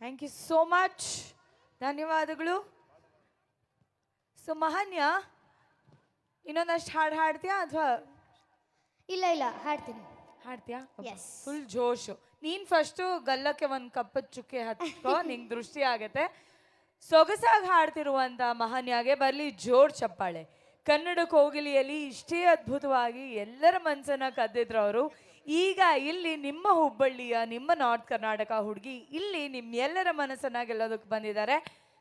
Thank you so much ಧನ್ಯವಾದಗಳು. So ಮಹಾನ್ಯ ಇನ್ನೊಂದಷ್ಟು ಹಾಡು ಹಾಡ್ತೀಯಾ ಅಥವಾ? ಇಲ್ಲ ಇಲ್ಲ ಹಾಡ್ತೀನಿ. ಹಾಡ್ತೀಯಾ? ಫುಲ್ ಜೋಶು. ನೀನ್ ಫಸ್ಟ್ ಗಲ್ಲಕ್ಕೆ ಒಂದ್ ಕಪ್ಪ ಚುಕ್ಕೆ ಹತ್ಕೋ ನಿಂಗ್ ದೃಷ್ಟಿ ಆಗತ್ತೆ. ಸೊಗಸಾಗಿ ಹಾಡ್ತಿರುವಂತ ಮಹನ್ಯಾಗೆ ಬರ್ಲಿ ಜೋರ್ ಚಪ್ಪಾಳೆ. ಕನ್ನಡ ಕೋಗಿಲಿಯಲ್ಲಿ ಇಷ್ಟೇ ಅದ್ಭುತವಾಗಿ ಎಲ್ಲರ ಮನ್ಸನ್ನ ಕದ್ದಿದ್ರು ಅವರು. ಈಗ ಇಲ್ಲಿ ನಿಮ್ಮ ಹುಬ್ಬಳ್ಳಿಯ ನಿಮ್ಮ ನಾರ್ತ್ ಕರ್ನಾಟಕ ಹುಡುಗಿ ಇಲ್ಲಿ ನಿಮ್ಮೆಲ್ಲರ ಎಲ್ಲರ ಮನಸ್ಸನ್ನ ಗೆಲ್ಲೋದಕ್ಕೆ ಬಂದಿದ್ದಾರೆ.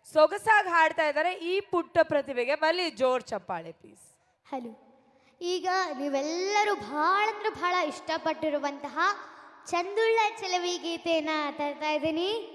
ಸೊಗಸಾಗಿ ಹಾಡ್ತಾ ಇದ್ದಾರೆ. ಈ ಪುಟ್ಟ ಪ್ರತಿಭೆಗೆ ಬಲಿ ಜೋರ್ ಚಪ್ಪಾಳೆ ಪ್ಲೀಸ್ ಹಲೋ ಈಗ ನೀವೆಲ್ಲರೂ ಭಾಳ ಅಂದ್ರೆ ಭಾಳ ಇಷ್ಟಪಟ್ಟಿರುವಂತಹ ಚಂದುಳ್ಳ ಚಲವಿ ಗೀತೆಯನ್ನು ತರ್ತಾ ಇದ್ದೀನಿ.